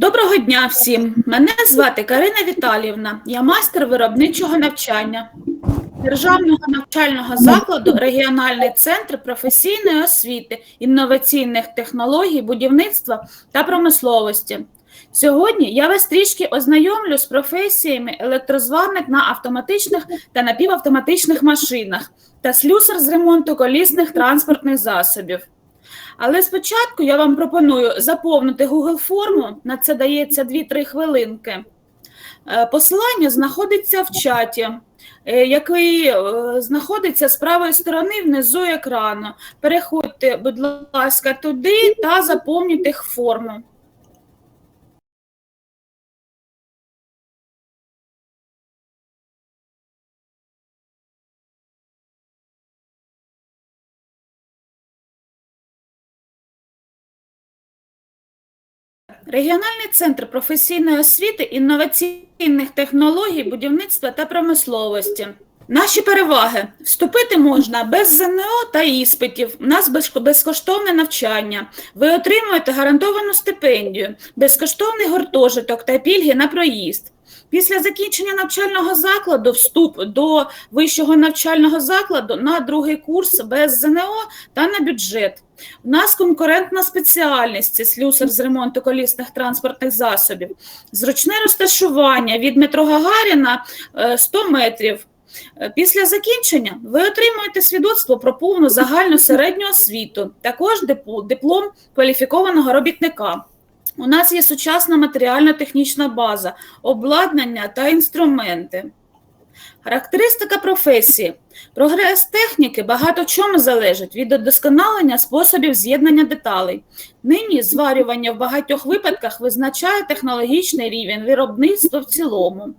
Доброго дня всім! Мене звати Карина Віталіївна. Я майстер виробничого навчання Державного навчального закладу Регіональний центр професійної освіти, інноваційних технологій, будівництва та промисловості. Сьогодні я вас трішки ознайомлю з професіями електрозварник на автоматичних та напівавтоматичних машинах та слюсар з ремонту колісних транспортних засобів. Але спочатку я вам пропоную заповнити Google форму, на це дається 2-3 хвилинки. Е, Посилання знаходиться в чаті, е, який е, знаходиться з правої сторони внизу екрану. Переходьте, будь ласка, туди та заповнюйте форму. Регіональний центр професійної освіти, інноваційних технологій, будівництва та промисловості. Наші переваги вступити можна без ЗНО та іспитів. У нас безкоштовне навчання. Ви отримуєте гарантовану стипендію, безкоштовний гуртожиток та пільги на проїзд. Після закінчення навчального закладу вступ до вищого навчального закладу на другий курс без ЗНО та на бюджет. У нас конкурентна спеціальність це слюсар з ремонту колісних транспортних засобів. Зручне розташування від метро Гагаріна е, 100 метрів. Е, Після закінчення ви отримуєте свідоцтво про повну загальну середню освіту, також диплом кваліфікованого робітника. У нас є сучасна матеріально-технічна база, обладнання та інструменти. Характеристика професії. Прогрес техніки багато чому залежить від удосконалення способів з'єднання деталей. Нині зварювання в багатьох випадках визначає технологічний рівень виробництва в цілому.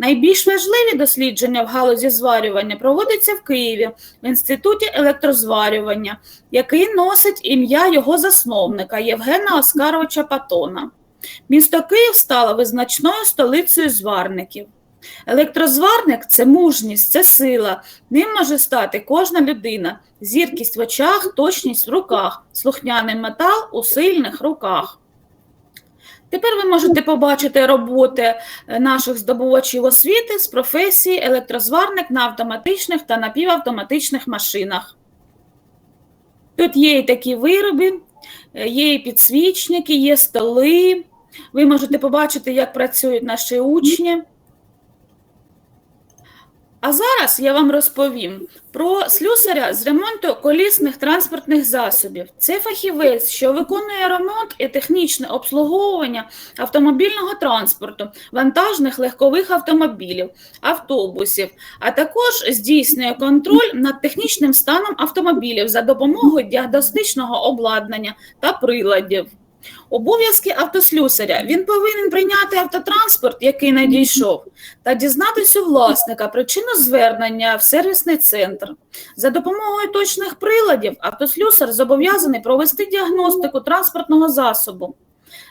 Найбільш важливі дослідження в галузі зварювання проводяться в Києві в Інституті електрозварювання, який носить ім'я його засновника Євгена Оскаровича Патона. Місто Київ стало визначною столицею зварників. Електрозварник це мужність, це сила. Ним може стати кожна людина. Зіркість в очах, точність в руках, слухняний метал у сильних руках. Тепер ви можете побачити роботи е, наших здобувачів освіти з професії електрозварник на автоматичних та напівавтоматичних машинах. Тут є і такі вироби, е, є і підсвічники, є столи. Ви можете побачити, як працюють наші учні. А зараз я вам розповім про слюсаря з ремонту колісних транспортних засобів. Це фахівець, що виконує ремонт і технічне обслуговування автомобільного транспорту, вантажних легкових автомобілів, автобусів, а також здійснює контроль над технічним станом автомобілів за допомогою діагностичного обладнання та приладів. Обов'язки автослюсаря. Він повинен прийняти автотранспорт, який надійшов, та дізнатися у власника причину звернення в сервісний центр. За допомогою точних приладів автослюсар зобов'язаний провести діагностику транспортного засобу,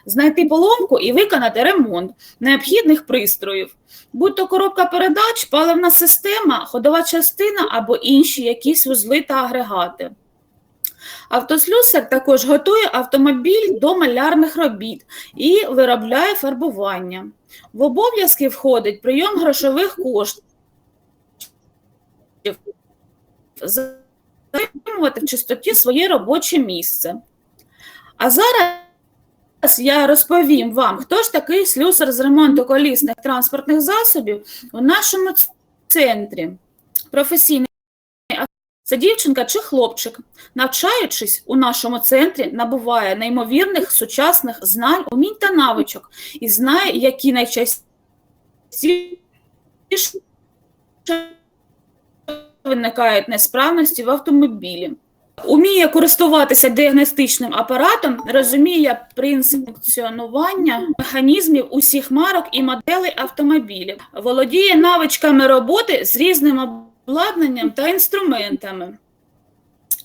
знайти поломку і виконати ремонт необхідних пристроїв, будь то коробка передач, паливна система, ходова частина або інші якісь вузли та агрегати. Автослюсар також готує автомобіль до малярних робіт і виробляє фарбування. В обов'язки входить прийом грошових коштів, затримувати в чистоті своє робоче місце. А зараз я розповім вам, хто ж такий слюсар з ремонту колісних транспортних засобів у нашому центрі. Професійний це дівчинка чи хлопчик, навчаючись у нашому центрі, набуває неймовірних сучасних знань, умінь та навичок і знає, які найчастіше виникають несправності в автомобілі. Уміє користуватися діагностичним апаратом, розуміє принцип функціонування механізмів усіх марок і моделей автомобілів, володіє навичками роботи з різним обладнанням та інструментами.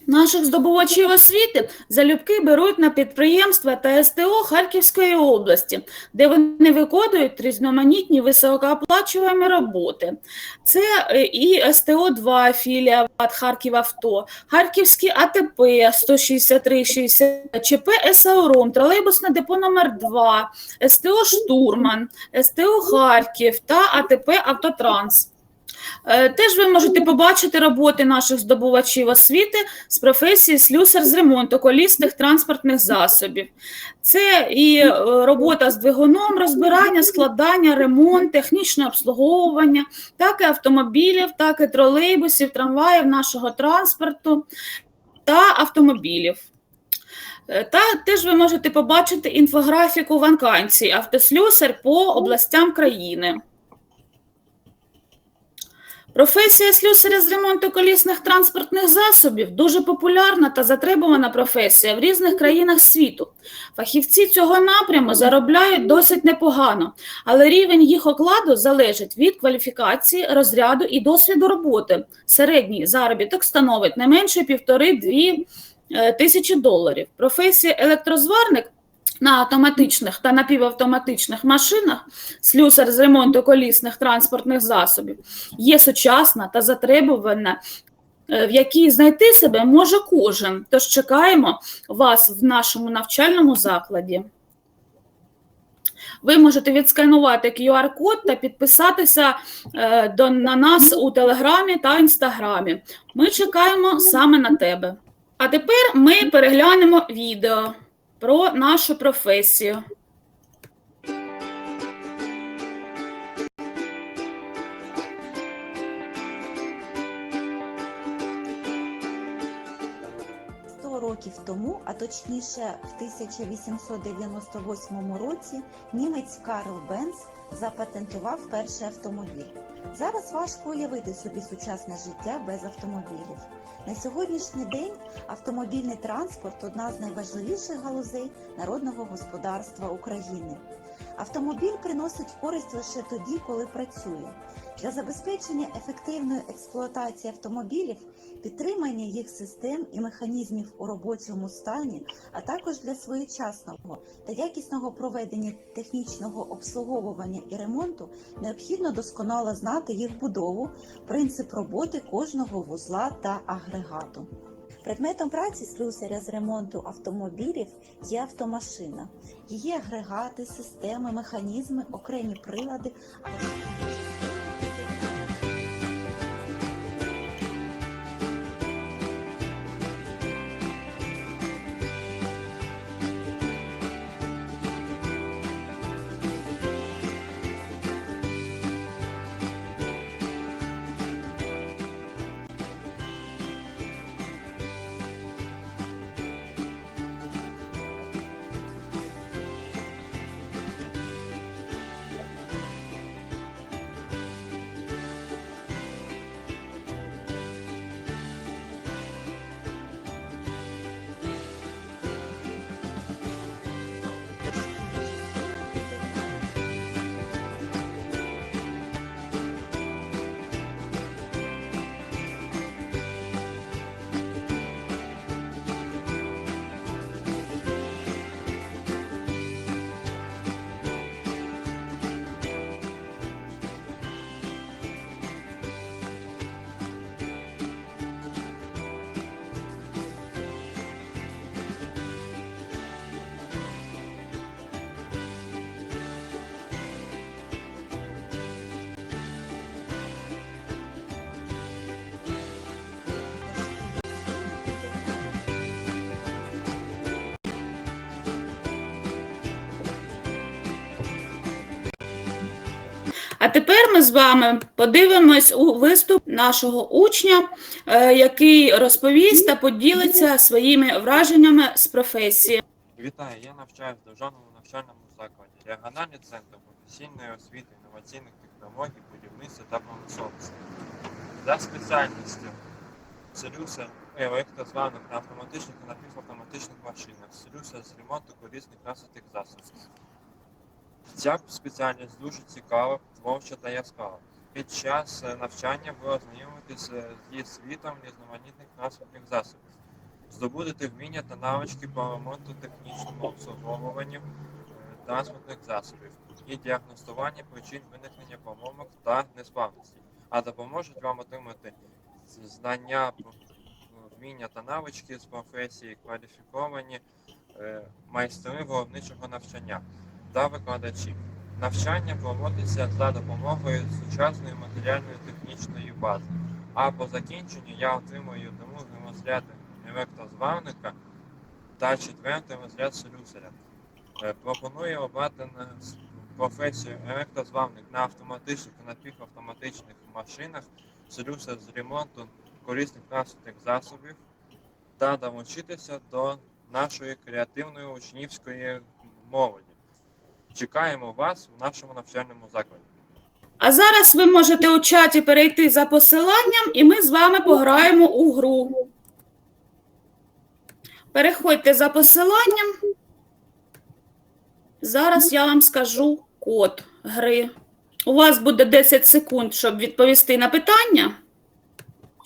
Наших здобувачів освіти залюбки беруть на підприємства та СТО Харківської області, де вони виконують різноманітні високооплачувані роботи. Це е, і СТО-2 філія ВАТ Харків Авто, Харківський АТП 163-60, ЧП САУРОМ, тролейбусне депо номер 2, СТО Штурман, СТО Харків та АТП Автотранс. Е, Теж ви можете побачити роботи наших здобувачів освіти з професії слюсар з ремонту колісних транспортних засобів. Це і е, робота з двигуном, розбирання, складання, ремонт, технічне обслуговування, так і автомобілів, так і тролейбусів, трамваїв нашого транспорту та автомобілів. Е, Та теж ви можете побачити інфографіку вакансій автослюсар по областям країни. Професія слюсаря з ремонту колісних транспортних засобів дуже популярна та затребувана професія в різних країнах світу. Фахівці цього напряму заробляють досить непогано, але рівень їх окладу залежить від кваліфікації, розряду і досвіду роботи. Середній заробіток становить не менше півтори-дві е, тисячі доларів. Професія електрозварник на автоматичних та напівавтоматичних машинах, слюсар з ремонту колісних транспортних засобів, є сучасна та затребувана, е, в якій знайти себе може кожен. Тож чекаємо вас в нашому навчальному закладі. Ви можете відсканувати QR-код та підписатися е, до, на нас у Телеграмі та Інстаграмі. Ми чекаємо саме на тебе. А тепер ми переглянемо відео про нашу професію. Тому, а точніше в 1898 році, німець Карл Бенц запатентував перший автомобіль. Зараз важко уявити собі сучасне життя без автомобілів. На сьогоднішній день автомобільний транспорт одна з найважливіших галузей народного господарства України. Автомобіль приносить користь лише тоді, коли працює. Для забезпечення ефективної експлуатації автомобілів, підтримання їх систем і механізмів у робочому стані, а також для своєчасного та якісного проведення технічного обслуговування і ремонту необхідно досконало знати їх будову, принцип роботи кожного вузла та агрегату. Предметом праці слюсаря з ремонту автомобілів є автомашина, її агрегати, системи, механізми, окремі прилади. А тепер ми з вами подивимось у виступ нашого учня, е, який розповість та поділиться своїми враженнями з професії. Вітаю, я навчаюсь в державному навчальному закладі, регіональний центр професійної освіти, інноваційних технологій, будівництва та промисловості. За спеціальністю слюсар електрозварник на автоматичних і напівавтоматичних машинах, слюсар з ремонту корисних транспортних засобів. Ця спеціальність дуже цікава, творча та яскрава. Під час е, навчання ви ознайомитесь е, зі світом різноманітних транспортних засобів, здобудете вміння та навички по ремонту технічному обслуговуванню е, транспортних засобів і діагностуванні причин виникнення помилок та несправності, а допоможуть вам отримати знання, вміння та навички з професії, кваліфіковані майстри виробничого навчання та викладачі. Навчання проводиться за допомогою сучасної матеріальної технічної бази. А по закінченню я отримую другий розряд електрозварника та четвертий розряд слюсаря. Е, Пропоную обрати професію електрозварник на автоматичних та напівавтоматичних машинах, слюсар з ремонту корисних транспортних засобів та долучитися до нашої креативної учнівської молоді. Чекаємо вас в нашому навчальному закладі. А зараз ви можете у чаті перейти за посиланням, і ми з вами пограємо у гру. Переходьте за посиланням. Зараз я вам скажу код гри. У вас буде 10 секунд, щоб відповісти на питання.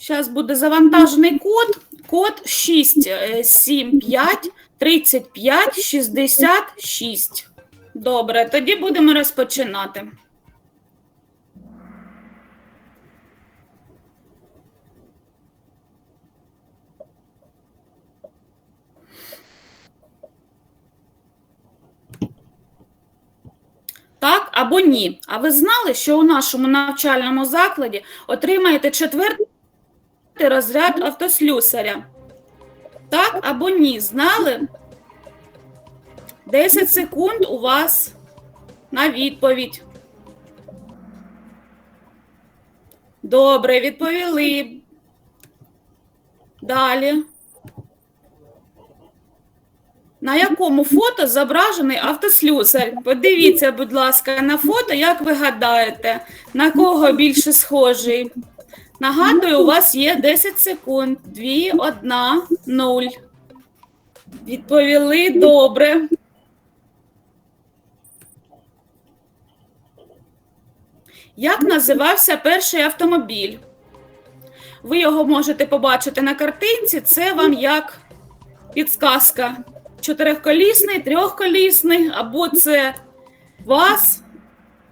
Зараз буде завантажений код. Код 675 35 66. Добре, тоді будемо розпочинати. Так або ні. А ви знали, що у нашому навчальному закладі отримаєте четвертий розряд автослюсаря? Так або ні. Знали? 10 секунд у вас на відповідь. Добре, відповіли. Далі. На якому фото зображений автослюсар? Подивіться, будь ласка, на фото, як ви гадаєте, на кого більше схожий? Нагадую, у вас є 10 секунд. 2, 1, 0. Відповіли добре. Як називався перший автомобіль? Ви його можете побачити на картинці. Це вам як підсказка. Чотириколісний, трьохколісний, або це вас.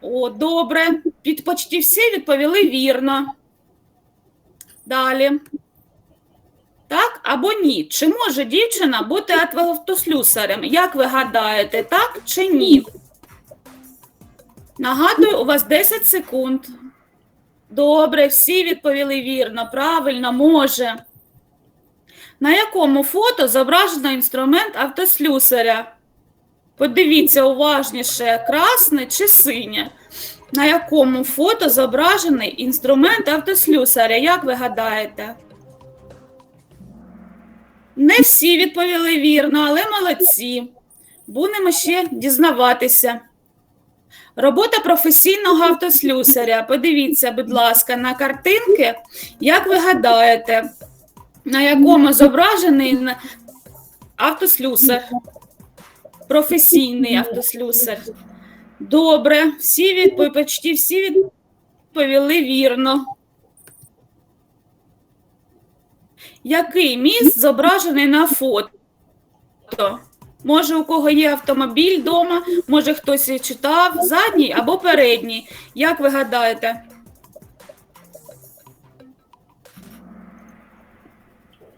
О, добре. Під почти всі відповіли вірно. Далі. Так або ні. Чи може дівчина бути автослюсарем? Як ви гадаєте, так чи ні? Нагадую, у вас 10 секунд. Добре, всі відповіли вірно, правильно, може. На якому фото зображено інструмент автослюсаря? Подивіться уважніше, красне чи синє. На якому фото зображений інструмент автослюсаря? Як ви гадаєте? Не всі відповіли вірно, але молодці. Будемо ще дізнаватися. Робота професійного автослюсаря. Подивіться, будь ласка, на картинки. Як ви гадаєте, на якому зображений автослюсар? Професійний автослюсар. Добре, всі відповіли, почти всі відповіли вірно. Який міст зображений на фото? Може, у кого є автомобіль вдома, може хтось читав, задній або передній. Як ви гадаєте?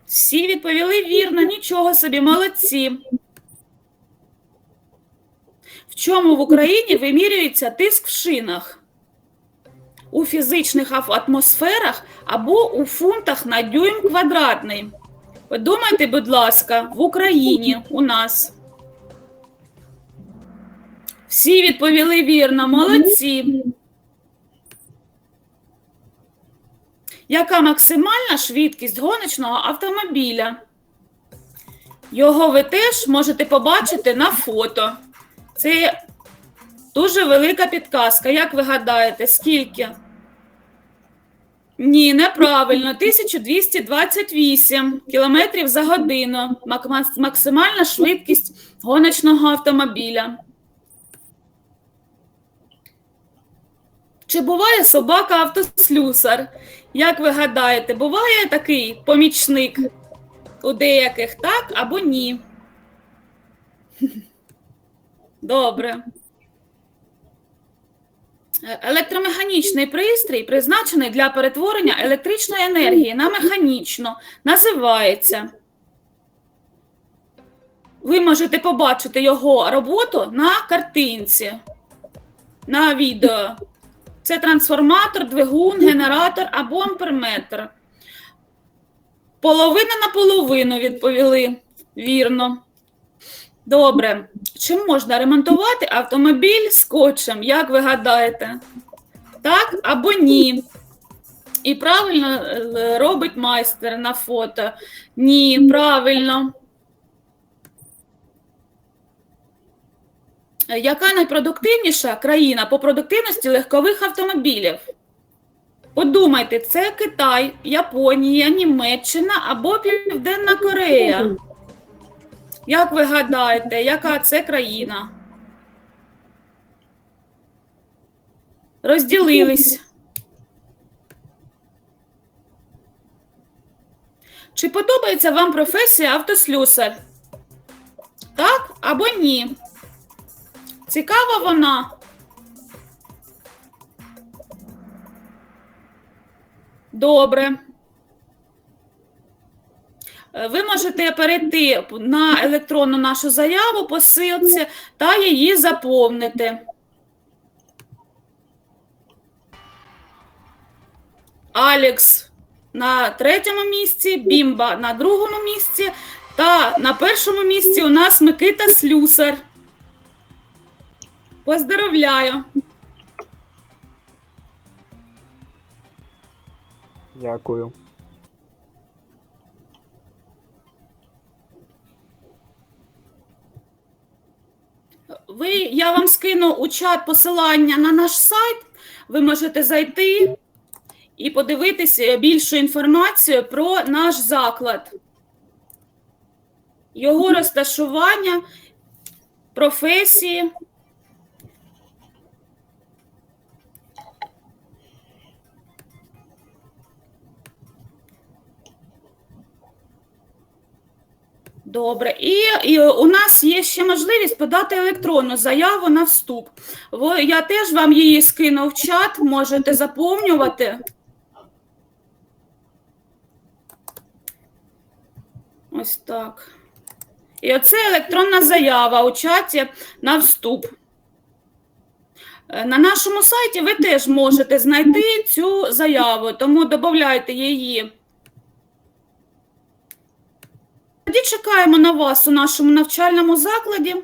Всі відповіли вірно, нічого собі, молодці. В чому в Україні вимірюється тиск в шинах? У фізичних атмосферах або у фунтах на дюйм квадратний. Подумайте, будь ласка, в Україні у нас. Всі відповіли вірно, молодці. Яка максимальна швидкість гоночного автомобіля? Його ви теж можете побачити на фото. Це дуже велика підказка. Як ви гадаєте, скільки? Ні, неправильно. 1228 км за годину. Максимальна швидкість гоночного автомобіля. Чи буває собака автослюсар? Як ви гадаєте, буває такий помічник? У деяких так або ні. Добре. Е, Електромеханічний пристрій, призначений для перетворення електричної енергії на механічну, називається. Ви можете побачити його роботу на картинці, на відео. Це трансформатор, двигун, генератор або амперметр. Половина на половину відповіли вірно. Добре. Чи можна ремонтувати автомобіль скотчем, як ви гадаєте? Так або ні? І правильно е, робить майстер на фото. Ні, правильно. Яка найпродуктивніша країна по продуктивності легкових автомобілів? Подумайте, це Китай, Японія, Німеччина або Південна Корея. Як ви гадаєте, яка це країна? Розділились. Чи подобається вам професія автослюсар? Так або ні? Цікава вона? Добре. Е, Ви можете перейти на електронну нашу заяву по ссылці та її заповнити. Алекс на третьому місці, Бімба на другому місці, та на першому місці у нас Микита Слюсар. Поздравляю! Дякую. Ви, я вам скину у чат посилання на наш сайт. Ви можете зайти і подивитися більшу інформацію про наш заклад, його розташування, професії. Добре, і, і у нас є ще можливість подати електронну заяву на вступ. Я теж вам її скину в чат, можете заповнювати. Ось так. І оце електронна заява у чаті на вступ. На нашому сайті ви теж можете знайти цю заяву, тому додавайте її. Тоді чекаємо на вас у нашому навчальному закладі.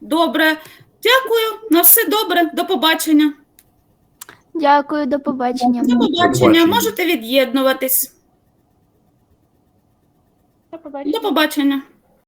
Добре, дякую. На все добре. До побачення. Дякую, до побачення. До побачення. побачення. Можете від'єднуватись. До побачення. До побачення.